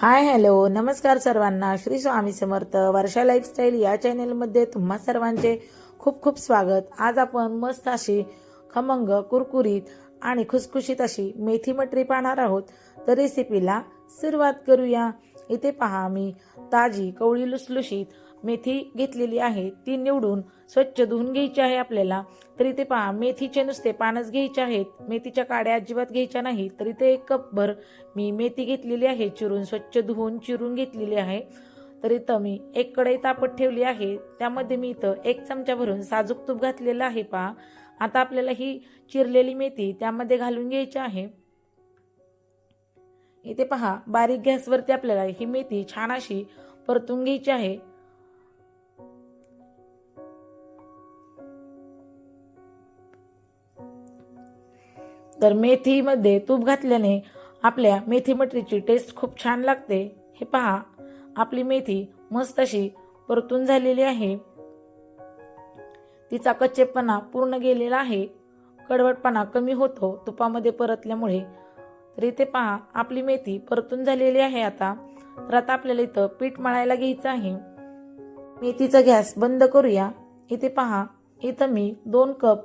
Hi hello. नमस्कार सर्वांना. श्री स्वामी समर्थ वर्षा lifestyle या चॅनेलमध्ये तुम्हा सर्वांचे खूप खूप स्वागत. आज आपण मस्त अशी खमंग कुरकुरीत आणि खुसखुशीत अशी मेथी मटरी पाहणार आहोत. तर रेसिपीला सुरुवात करूया. इथे पहा मी ताजी कवळी लुसलुशीत मेथी घेतलेली आहे ती निवडून स्वच्छ धुवून घ्यायची आहे आपल्याला. तर इथे पहा मेथीचे नुसते पानच घ्यायचे आहेत. मेथीच्या काड्या अजिबात घ्यायच्या नाही. तर इथे एक कपभर मी मेथी घेतलेली आहे चिरून स्वच्छ धुवून चिरून घेतलेली आहे. तर इथं मी एक कढई तापत ठेवली आहे. त्यामध्ये मी इथं एक चमचा भरून साजूक तूप घातलेलं आहे पहा. आता आपल्याला ही चिरलेली मेथी त्यामध्ये घालून घ्यायची आहे. इथे पहा बारीक गॅसवरती आपल्याला ही मेथी छान अशी परतून घ्यायची आहे. तर मेथीमध्ये तूप घातल्याने आपल्या मेथी मटरीची टेस्ट खूप छान लागते. हे पहा आपली मेथी मस्त अशी परतून झालेली आहे. तिचा कच्चेपणा पूर्ण गेलेला आहे. कडवटपणा कमी होतो तुपामध्ये परतल्यामुळे. तर इथे पहा आपली मेथी परतून झालेली आहे आता. तर आता आपल्याला इथं पीठ मळायला घ्यायचं आहे. मेथीचा गॅस बंद करूया. इथे पहा इथं मी दोन कप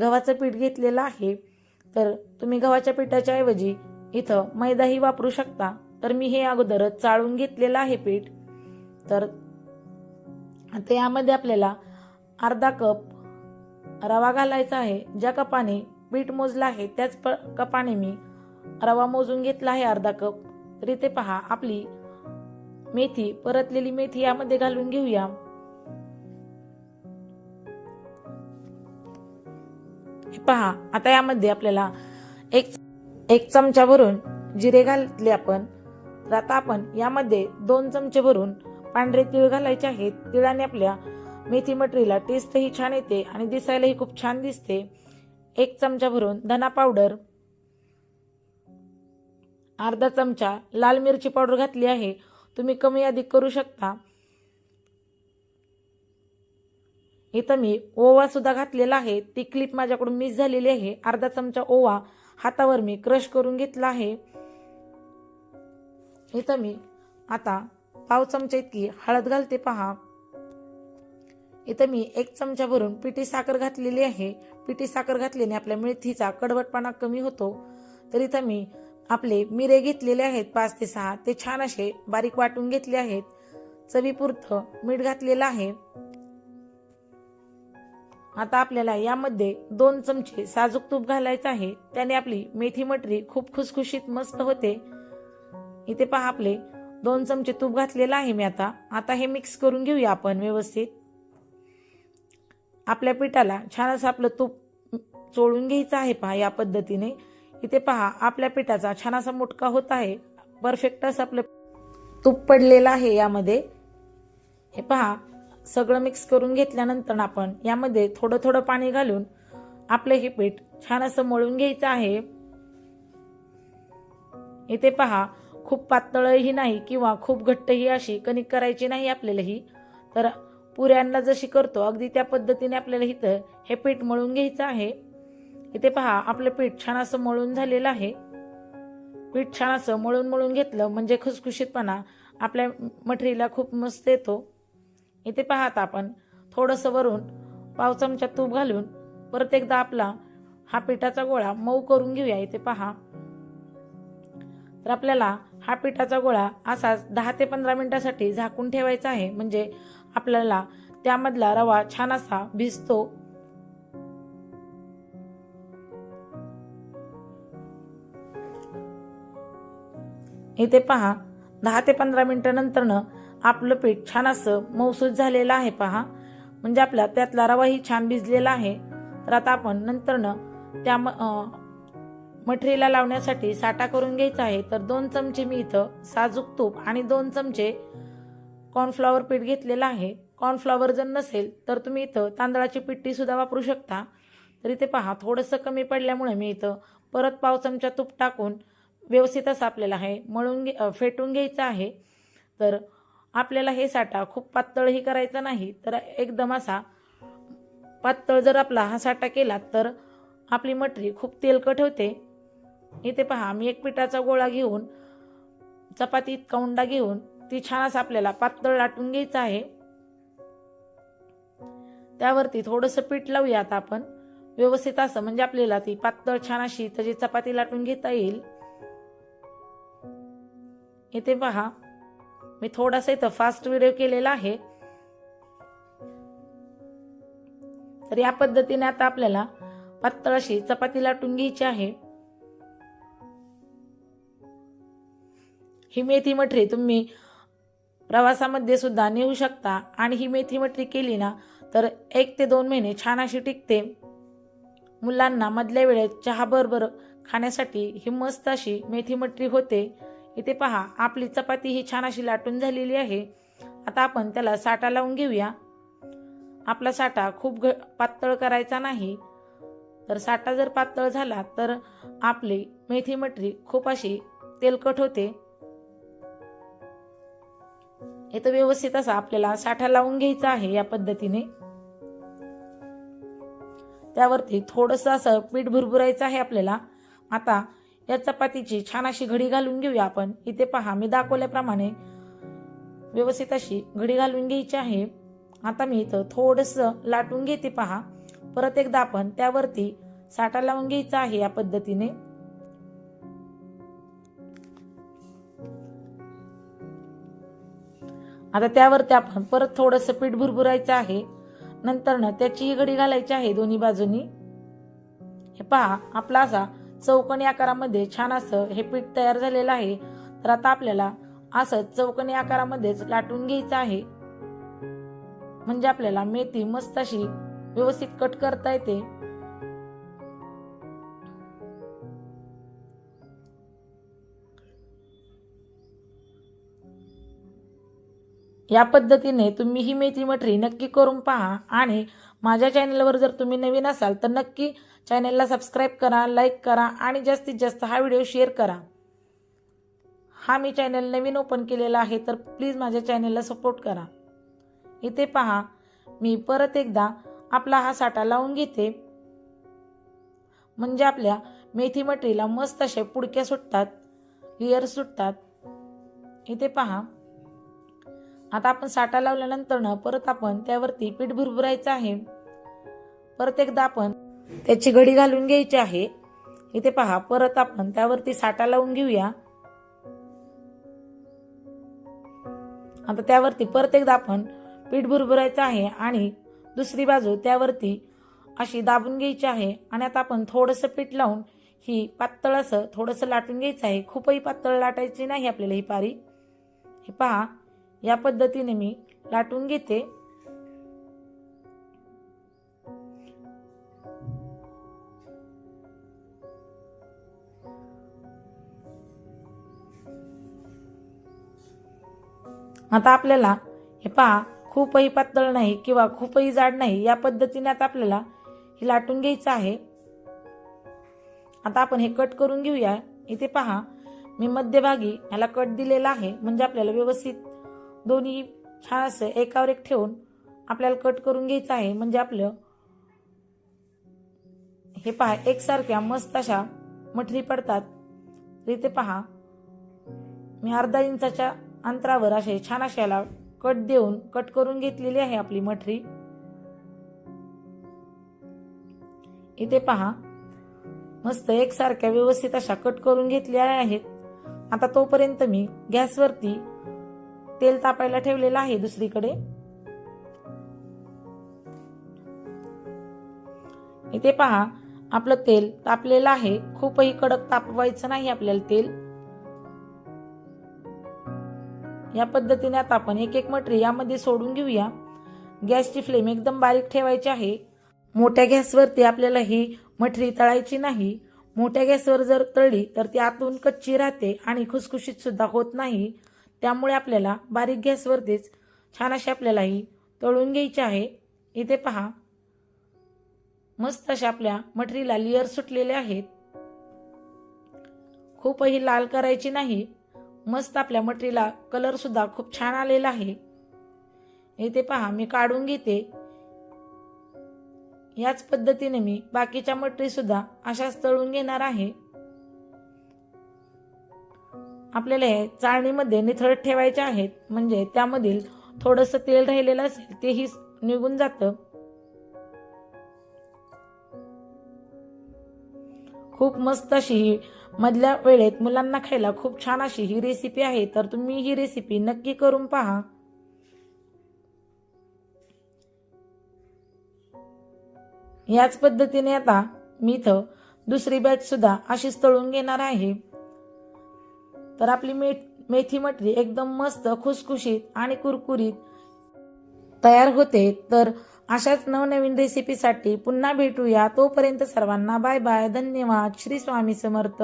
गव्हाचं पीठ घेतलेलं आहे. तर तुम्ही गव्हाच्या पिठाच्या ऐवजी इथं मैदाही वापरू शकता. तर मी हे अगोदरच चाळून घेतलेलं आहे पीठ. तर आता यामध्ये आपल्याला अर्धा कप रवा घालायचा आहे. ज्या कपाने पीठ मोजलं आहे त्याच प कपाने मी रवा मोजून घेतला आहे अर्धा कप. तर इथे पहा आपली मेथी परतलेली मेथी यामध्ये घालून घेऊया. पहा आता यामध्ये आपल्याला एक एक चमचा भरून जिरे घातले आपण. तर आता आपण यामध्ये दोन चमचे भरून पांढरे तीळ घालायचे आहेत. तिळाने आपल्या मेथी मटरीला टेस्टही छान येते आणि दिसायलाही खूप छान दिसते. एक चमचा भरून धना पावडर अर्धा चमचा लाल मिरची पावडर घातली आहे. तुम्ही कमी अधिक करू शकता. इथं मी ओवा सुद्धा घातलेला आहे. ती क्लिप माझ्याकडून मिस झालेली आहे. अर्धा चमचा ओवा हातावर मी क्रश करून घेतला आहे. इथं मी आता पाव चमचा इतकी हळद घालते पहा. इथं मी एक चमचा भरून पिठी साखर घातलेली आहे. पिठी साखर घातल्याने आपल्या मेथीचा कडवटपणा कमी होतो. तर इथं मी आपले मिरे घेतलेले आहेत. पाच ते सहा. ते छान असे बारीक वाटून घेतले आहेत. चवीपुरतं मीठ घातलेलं आहे. आता आपल्याला यामध्ये दोन चमचे साजूक तूप घालायचं आहे. त्याने आपली मेथी मटरी खूप खुसखुशीत मस्त होते. इथे पहा आपले दोन चमचे तूप घातलेलं आहे मी आता. आता हे मिक्स करून घेऊया आपण व्यवस्थित. आपल्या पिठाला छान असं आपलं तूप चोळून घ्यायचं आहे पहा या पद्धतीने. इथे पहा आपल्या पिठाचा छान असा मुटका होत आहे. परफेक्ट असं आपलं तूप पडलेलं आहे यामध्ये. हे पहा सगळं मिक्स करून घेतल्यानंतर आपण यामध्ये थोडं थोडं पाणी घालून आपलं हे पीठ छान असं मळून घ्यायचं आहे. इथे पहा खूप पातळही नाही किंवा खूप घट्टही अशी कणिक करायची नाही आपल्याला ही तर पुऱ्यांना जशी करतो अगदी त्या पद्धतीने आपल्याला इथं हे पीठ मळून घ्यायचं आहे. इथे पहा आपलं पीठ छान असं मळून झालेलं आहे. पीठ छान असं मळून मळून घेतलं म्हणजे खुसखुशीतपणा आपल्या मठरीला खूप मस्त येतो. इथे पाहत आपण. थोडंसं वरून पाव चमचा तूप घालून परत एकदा आपला हा पिठाचा गोळा मऊ करून घेऊया. इथे पहा. तर आपल्याला हा पिठाचा गोळा असाच दहा ते पंधरा मिनिटासाठी झाकून ठेवायचा आहे. म्हणजे आपल्याला त्यामधला रवा छान असा भिजतो. इथे पहा. दहा ते पंधरा मिनिटानंतरनं आपलं पीठ छान असं मौसूद झालेलं आहे पहा. म्हणजे आपला त्यातला रवाही छान भिजलेला आहे. तर आता आपण नंतरनं त्या मठरीला लावण्यासाठी साठा करून घ्यायचा आहे. तर दोन चमचे मी इथं साजूक तूप आणि दोन चमचे कॉर्नफ्लॉवर पीठ घेतलेलं आहे. कॉर्नफ्लॉवर जर नसेल तर तुम्ही इथं तांदळाची पिट्टी सुद्धा वापरू शकता. तर इथे पहा थोडंसं कमी पडल्यामुळे मी इथं परत पाव चमचा तूप टाकून व्यवस्थित असं आपल्याला हे मळून घे फेटून घ्यायचं आहे. तर आपल्याला हे साठा खूप पातळही करायचा नाही तर एकदम असा पातळ जर आपला हा साठा केला तर आपली मटरी खूप तेलकट होते. इथे पहा मी एक पिठाचा गोळा घेऊन चपाती इतका उंडा घेऊन ती छान असं आपल्याला पातळ लाटून घ्यायचं आहे. त्यावरती थोडंसं पीठ लावूया आता आपण. व्यवस्थित असं म्हणजे आपल्याला ती पातळ छान अशी त्याची चपाती लाटून घेता येईल. इथे पहा मी थोडासा इथं फास्ट व्हिडिओ केलेला आहे. तर या पद्धतीने आता आपल्याला पातळ अशी चपाती लाटून घ्यायची आहे. ही मेथी मठरी तुम्ही प्रवासामध्ये सुद्धा नेऊ शकता. आणि ही मेथी मठरी केली ना तर एक ते दोन महिने छान अशी टिकते. मुलांना मधल्या वेळेत चहा बरोबर खाण्यासाठी ही मस्त अशी मेथी मठरी होते. इथे पहा आपली चपाती ही छान अशी लाटून झालेली आहे. आता आपण त्याला साठा लावून घेऊया. आपला साठा खूप घ पातळ करायचा नाही. तर साठा जर पातळ झाला तर आपली मेथी मटरी खूप अशी तेलकट होते. इथं व्यवस्थित असा आपल्याला साठा लावून घ्यायचा आहे या पद्धतीने. त्यावरती थोडस असं पीठ भुरभुरायचं आहे आपल्याला. आता या चपातीची छान अशी घडी घालून घेऊया आपण. इथे पहा मी दाखवल्याप्रमाणे व्यवस्थित अशी घडी घालून घ्यायची आहे. आता मी इथं थोडस लाटून घेते पहा. परत एकदा आपण त्यावरती साठा लावून घ्यायचा आहे या पद्धतीने. आता त्यावरती आपण परत थोडंसं पीठ भुरभुरायचं आहे. नंतर ना त्याची घडी घालायची आहे दोन्ही बाजूनी. हे पहा आपला असा चौकणी आकारामध्ये छान असं हे पीठ तयार झालेलं आहे. तर आता आपल्याला असं चौकणी आकारामध्येच लाटून घ्यायचं आहे. म्हणजे आपल्याला मेथी मस्त अशी व्यवस्थित कट करता येते. या पद्धतीने तुम्ही ही मेथी मठरी नक्की करून पहा आणि माझ्या चॅनलवर जर तुम्ही नवीन असाल तर नक्की चॅनलला सबस्क्राईब करा लाईक करा आणि जास्तीत जास्त हा व्हिडिओ शेअर करा. हा मी चॅनल नवीन ओपन केलेला आहे तर प्लीज माझ्या चॅनलला सपोर्ट करा. इथे पहा मी परत एकदा आपला हा साठा लावून घेते. म्हणजे आपल्या मेथी मटरीला मस्त अशा पुडक्या सुटतात लेअर सुटतात. इथे पहा. आता आपण साठा लावल्यानंतर ना परत आपण त्यावरती पीठ भुरभुरायचं आहे. परत एकदा आपण त्याची घडी घालून घ्यायची आहे. इथे पहा परत आपण त्यावरती साठा लावून घेऊया. आता त्यावरती परत एकदा आपण पीठ भुरभुरायचं आहे आणि दुसरी बाजू त्यावरती अशी दाबून घ्यायची आहे आणि आता आपण थोडंसं पीठ लावून ही पातळ असं थोडंसं लाटून घ्यायचं आहे. खूपही पातळ लाटायची नाही आपल्याला ही पारी. हे पहा या पद्धतीने मी लाटून घेते. आता आपल्याला हे पहा खूपही पातळ नाही किंवा खूपही जाड नाही या पद्धतीने आता आपल्याला हे लाटून घ्यायचं आहे. आता आपण हे कट करून घेऊया. इथे पहा मी मध्यभागी ह्याला कट दिलेला आहे म्हणजे आपल्याला व्यवस्थित दोन्ही छान असं एकावर एक ठेवून आपल्याला कट करून घ्यायचं आहे. म्हणजे आपलं हे पहा एकसारख्या मस्त अशा मठरी पडतात. तर इथे पहा मी अर्धा इंचाच्या अंतरावर असे छान अशाला कट देऊन कट करून घेतलेली आहे आपली मठरी. इथे पहा मस्त एकसारख्या व्यवस्थित अशा कट करून घेतल्या आहेत. आता तोपर्यंत मी गॅसवरती तेल तापायला ठेवलेलं आहे दुसरीकडे. इथे पहा आपलं तेल तापलेलं आहे. खूपही कडक तापवायचं नाही आपल्याला तेल. या पद्धतीने आता आपण एक एक मटरी यामध्ये सोडून घेऊया. गॅसची फ्लेम एकदम बारीक ठेवायची आहे. मोठ्या गॅसवरती आपल्याला ही मठरी तळायची नाही. मोठ्या गॅसवर जर तळली तर ती आतून कच्ची राहते आणि खुसखुशीत सुद्धा होत नाही. त्यामुळे आपल्याला बारीक गॅसवरतीच छान अशी आपल्याला ही तळून घ्यायची आहे. इथे पहा. मस्त अशा आपल्या मटरीला लेअर सुटलेले आहेत. खूपही लाल करायची नाही. मस्त आपल्या मटरीला कलर सुद्धा खूप छान आलेला आहे. इथे पहा मी काढून घेते. याच पद्धतीने मी बाकीच्या मटरी सुद्धा अशाच तळून घेणार आहे. आपल्याला हे चाळणीमध्ये निथळत ठेवायचे आहेत. म्हणजे त्यामधील थोडंसं तेल राहिलेलं असेल तेही निघून जातं. खूप मस्त अशी ही मधल्या वेळेत मुलांना खायला खूप छान अशी ही रेसिपी आहे. तर तुम्ही ही रेसिपी नक्की करून पहा. याच पद्धतीने आता मी इथं दुसरी बॅच सुद्धा अशीच तळून घेणार आहे. तर आपली मेथ मेथी मटरी एकदम मस्त खुसखुशीत आणि कुरकुरीत तयार होते. तर अशाच नवनवीन रेसिपीसाठी पुन्हा भेटूया. तोपर्यंत सर्वांना बाय बाय धन्यवाद. श्री स्वामी समर्थ.